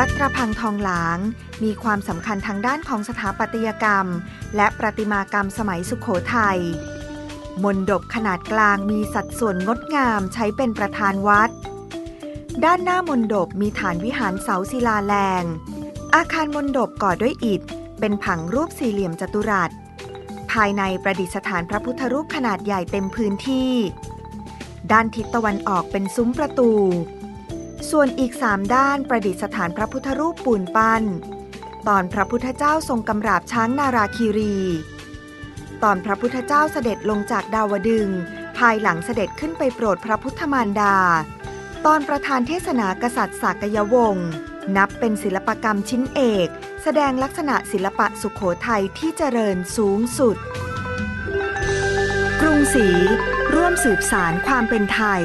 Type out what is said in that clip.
วัดระพังทองหลาง มีความสำคัญทางด้านของสถาปัตยกรรม และประติมากรรมสมัยสุขโขทัยมนดบขนาดกลางมีสัดส่วนงดงามใช้เป็นประธานวัด ด้านหน้ามนดบมีฐานวิหารเสาศิลาแรง อาคารมนดบก่อด้วยอิฐ เป็นผังรูปสี่เหลี่ยมจัตุรัส ภายในประดิษฐานพระพุทธรูปขนาดใหญ่เต็มพื้นที่ ด้านทิศตะวันออกเป็นซุ้มประตู ส่วนอีกสามด้านประดิษฐานพระพุทธรูปปูนปั้น ตอนพระพุทธเจ้าทรงกำราบช้างนาราคีรี ตอนพระพุทธเจ้าเสด็จลงจากดาวดึง ภายหลังเสด็จขึ้นไปโปรดพระพุทธมารดา ตอนประธานเทศนากษัตริย์สากยวงศ์นับเป็นศิลปกรรมชิ้นเอก แสดงลักษณะศิลปะสุขโขทัยที่เจริญสูงสุด กรุงศรีร่วมสืบสารความเป็นไทย